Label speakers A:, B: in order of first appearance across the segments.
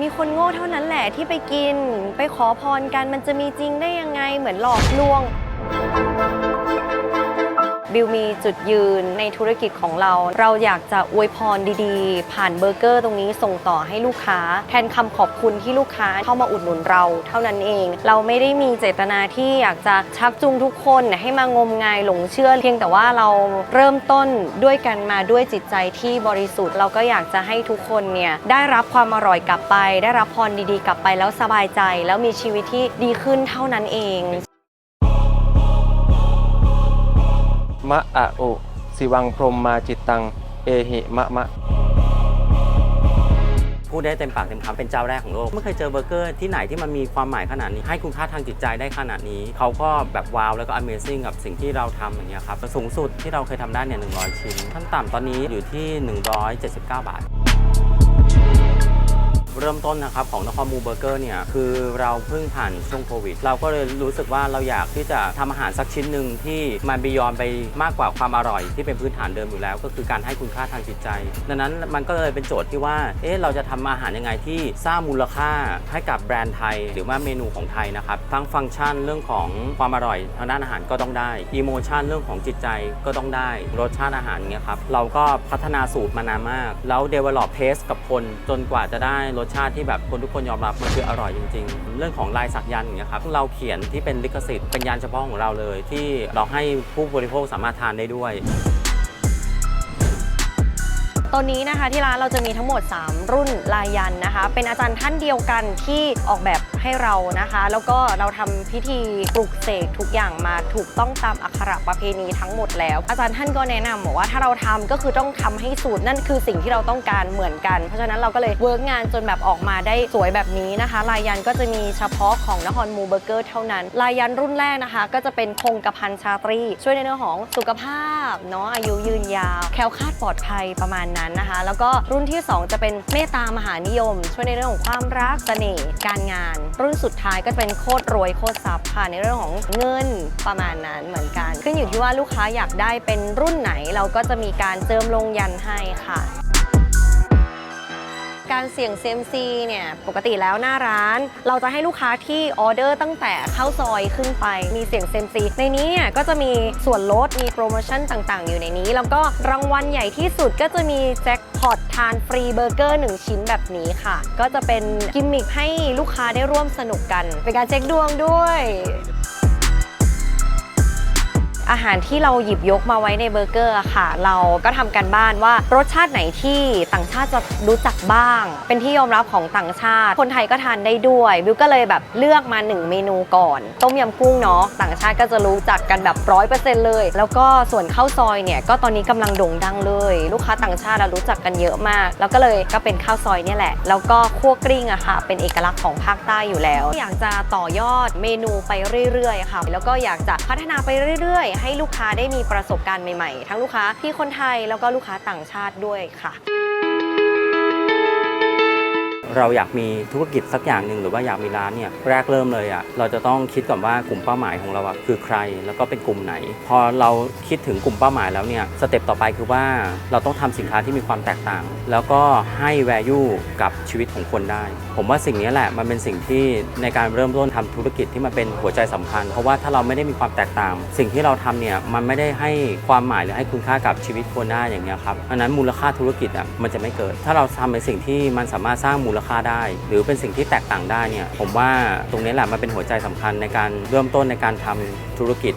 A: มีคนโง่เท่านั้นแหละที่ไปกิน ไปขอพรกันมันจะมีจริงได้ยังไงเหมือนหลอกลวง บิวมีจุดยืนในธุรกิจของเรา เราอยากจะอวยพรดีๆ ผ่านเบอร์เกอร์ตรงนี้ส่งต่อให้ลูกค้า แทนคำขอบคุณที่ลูกค้าเข้ามาอุดหนุนเรา เท่านั้นเอง เราไม่ได้มีเจตนาที่อยากจะชักจูงทุกคนให้มางมงายหลงเชื่อ เพียงแต่ว่าเราเริ่มต้นด้วยกันมาด้วยจิตใจที่บริสุทธิ์ เราก็อยากจะให้ทุกคนเนี่ยได้รับความอร่อยกลับไป ได้รับพรดีๆ กลับไปแล้วสบายใจ แล้วมีชีวิตที่ดีขึ้นเท่านั้นเอง
B: มะอะอุสิวังพรมมาจิตตัง เอหิมะมะ
C: พูดได้เต็มปากเต็มคำเป็นเจ้าแรกของโลก ไม่เคยเจอเบอร์เกอร์ที่ไหนที่มันมีความหมายขนาดนี้ ให้คุณค่าทางจิตใจได้ขนาดนี้ เขาก็แบบว้าวแล้วก็ Amazing กับสิ่งที่เราทำอย่างเงี้ยครับสูงสุดที่เราเคยทำได้เนี่ย100 ชิ้นขั้นต่ำตอนนี้อยู่ที่ 179 บาท เริ่มต้นนะครับของนครมูเบอร์เกอร์เนี่ยคือเราเพิ่งผ่านช่วงโควิด เราก็เลยรู้สึกว่าเราอยากที่จะทำอาหารสักชิ้นหนึ่งที่มันบียอนไปมากกว่าความอร่อยที่เป็นพื้นฐานเดิมอยู่แล้ว ก็คือการให้คุณค่าทางจิตใจ ดังนั้นมันก็เลยเป็นโจทย์ที่ว่าเอ๊ะเราจะทำอาหารยังไงที่สร้างมูลค่าให้กับแบรนด์ไทย หรือว่าเมนูของไทยนะครับทั้งฟังก์ชันเรื่องของความอร่อยทางด้านอาหารก็ต้องได้อีโมชันเรื่องของจิตใจก็ต้องได้รสชาติอาหารเงี้ยครับเราก็พัฒนาสูตรมานานมาก แล้ว develop taste กับคนจนกว่าจะได้รสสชาติที่แบบคนทุกคนยอมรับมันคืออร่อยจริง ๆ เรื่องของลายสักยันต์อย่างเงี้ยครับเราเขียนที่เป็นลิขสิทธิ์เป็นยันเฉพาะของเราเลย ที่เราให้ผู้บริโภคสามารถทานได้ด้วย
A: ตอนนี้นะคะที่ร้านเราจะมีทั้งหมด 3 รุ่นลายยันนะคะ เป็นอาจารย์ท่านเดียวกันที่ออกแบบ ให้เรานะคะ แล้วก็เราทำพิธีปลุกเสกทุกอย่างมาถูกต้องตามอักขระประเพณีทั้งหมดแล้ว อาจารย์ท่านก็แนะนำบอกว่าถ้าเราทำก็คือต้องทำให้สูตรนั่นคือสิ่งที่เราต้องการเหมือนกัน เพราะฉะนั้นเราก็เลยเวิร์กงานจนแบบออกมาได้สวยแบบนี้นะคะ ลายยันก็จะมีเฉพาะของนครมูเบอร์เกอร์เท่านั้น ลายยันรุ่นแรกนะคะ ก็จะเป็นคงกระพันชาตรี ช่วยในเรื่องของสุขภาพเนาะอายุยืนยาว แคล้วคลาดปลอดภัยประมาณนั้นนะคะ แล้วก็รุ่นที่ 2 จะเป็นเมตตามหานิยม ช่วยในเรื่องของความรักเสน่ห์การงานรุ่นสุดท้ายก็เป็นโคตรรวยโคตรทรัพย์ค่ะในเรื่องของเงินประมาณนั้นเหมือนกัน ขึ้นอยู่ที่ว่าลูกค้าอยากได้เป็นรุ่นไหนเราก็จะมีการเจิมลงยันให้ค่ะการเสี่ยงเซมซีเนี่ยปกติแล้วหน้าร้าน เราจะให้ลูกค้าที่ออเดอร์ตั้งแต่เข้าซอยขึ้นไปมีเสี่ยงเซมซีในนี้เนี่ยก็จะมีส่วนลดมีโปรโมชั่นต่างๆ อยู่ในนี้ แล้วก็รางวัลใหญ่ที่สุดก็จะมีแจ็ค พอตทานฟรีเบอร์เกอร์ 1 ชิ้นแบบนี้ค่ะ ก็จะเป็นกิมมิคให้ลูกค้าได้ร่วมสนุกกัน เป็นการเช็คดวงด้วย อาหารที่เราหยิบยกมาไว้ในเบอร์เกอร์ค่ะ เราก็ทำกันบ้านว่ารสชาติไหนที่ต่างชาติจะรู้จักบ้าง เป็นที่ยอมรับของต่างชาติ คนไทยก็ทานได้ด้วยบิวก็เลยแบบเลือกมา 1 เมนูก่อน ต้มยำกุ้งเนาะต่างชาติก็จะรู้จักกันแบบร้อยเปอร์เซ็นต์เลย แล้วก็ส่วนข้าวซอยเนี่ยก็ตอนนี้กำลังโด่งดังเลย ลูกค้าต่างชาติอะรู้จักกันเยอะมาก แล้วก็เลยก็เป็นข้าวซอยเนี่ยแหละ แล้วก็คั่วกลิ้งอะค่ะ เป็นเอกลักษณ์ของภาคใต้อยู่แล้ว อยากจะต่อยอดเมนูไปเรื่อยๆค่ะ แล้วก็อยากจะพัฒนาไปเรื่อยๆให้ลูกค้าได้มีประสบการณ์ใหม่ ๆ ทั้งลูกค้าที่คนไทยแล้วก็ลูกค้าต่างชาติด้วยค่ะ
C: เราอยากมีธุรกิจสักอย่างหนึ่งหรือว่าอยากมีร้านเนี่ยแรกเริ่มเลยอะ่ะเราจะต้องคิดก่อนว่ากลุ่มเป้าหมายของเราอะคือใครแล้วก็เป็นกลุ่มไหน พอเราคิดถึงกลุ่มเป้าหมายแล้วเนี่ยสเต็ปต่อไปคือว่าเราต้องทำสินค้าที่มีความแตกต่าง แล้วก็ให้ value กับชีวิตของคนได้ ผมว่าสิ่งนี้แหละมันเป็นสิ่งที่ในการเริ่มต้นทำธุรกิจที่มันเป็นหัวใจสำคัญ เพราะว่าถ้าเราไม่ได้มีความแตกต่าง สิ่งที่เราทำเนี่ยมันไม่ได้ให้ความหมายหรือให้คุณค่ากับชีวิตคนได้อย่างเงี้ยครับอันนั้นมูลค่าธุรกิจอะมันจะไม่เกิด ถ้าเราทำในสิ่งที่มันสามารถสร้างมูลค่าได้ หรือเป็นสิ่งที่แตกต่างได้เนี่ยผมว่าตรงนี้แหละมันเป็นหัวใจสำคัญในการเริ่มต้นในการทำธุรกิจ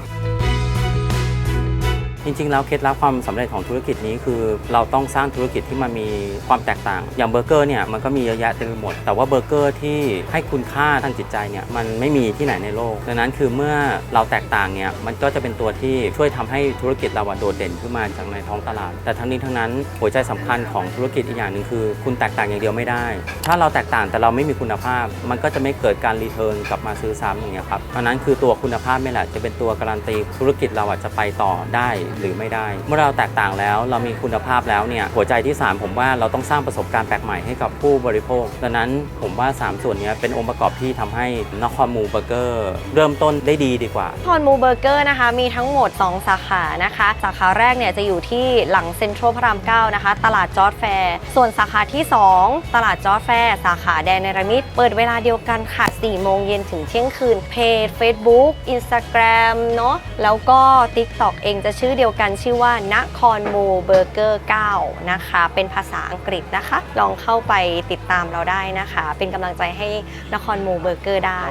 C: จริงๆ แล้วเคล็ดลับความสำเร็จของธุรกิจนี้คือ เราต้องสร้างธุรกิจที่มันมีความแตกต่าง อย่างเบอร์เกอร์เนี่ยมันก็มีเยอะแยะเต็มไปหมด แต่ว่าเบอร์เกอร์ที่ให้คุณค่าทางจิตใจเนี่ยมันไม่มีที่ไหนในโลก ดังนั้นคือเมื่อเราแตกต่างเนี่ยมันก็จะเป็นตัวที่ช่วยทำให้ธุรกิจเราโดดเด่นขึ้นมาจากในท้องตลาด แต่ทั้งนี้ทั้งนั้นหัวใจสำคัญของธุรกิจอีกอย่างหนึ่งคือ คุณแตกต่างอย่างเดียวไม่ได้ ถ้าเราแตกต่างแต่เราไม่มีคุณภาพ มันก็จะไม่เกิดการรีเทิร์นกลับมาซื้อซ้ำอย่างเงี้ยครับเพราะนั้นคือตัวคุณภาพนี่แหละจะเป็นตัวการันตีธุรกิจเราอะจะไปต่อได้หรือไม่ได้ เมื่อเราแตกต่างแล้วเรามีคุณภาพแล้วเนี่ยหัวใจที่ 3 ผมว่าเราต้องสร้างประสบการณ์แปลกใหม่ให้กับผู้บริโภคดังนั้นผมว่า 3 ส่วนนี้เป็นองค์ประกอบที่ทำให้นครมูเบอร์เกอร์เริ่มต้นได้ดีดีกว่า
A: คอนมูเบอร์เกอร์นะคะมีทั้งหมด 2 สาขานะคะ สาขาแรกเนี่ยจะอยู่ที่หลังเซ็นทรัลพระราม9นะคะ ตลาดจอร์ดแฟร์ส่วนสาขาที่ 2 ตลาดจอร์ดแฟร์สาขาแดนเนรมิตเปิดเวลาเดียวกันค่ะ4โมงเย็นถึงเที่ยงคืนเพจ Facebook Instagram เนาะแล้วก็ TikTok เองจะชื่อเดียดียวกันชื่อว่านครมูเบอร์เกอร์9นะคะ เป็นภาษาอังกฤษนะคะ ลองเข้าไปติดตามเราได้นะคะ เป็นกำลังใจให้นครมูเบอร์เกอร์ได้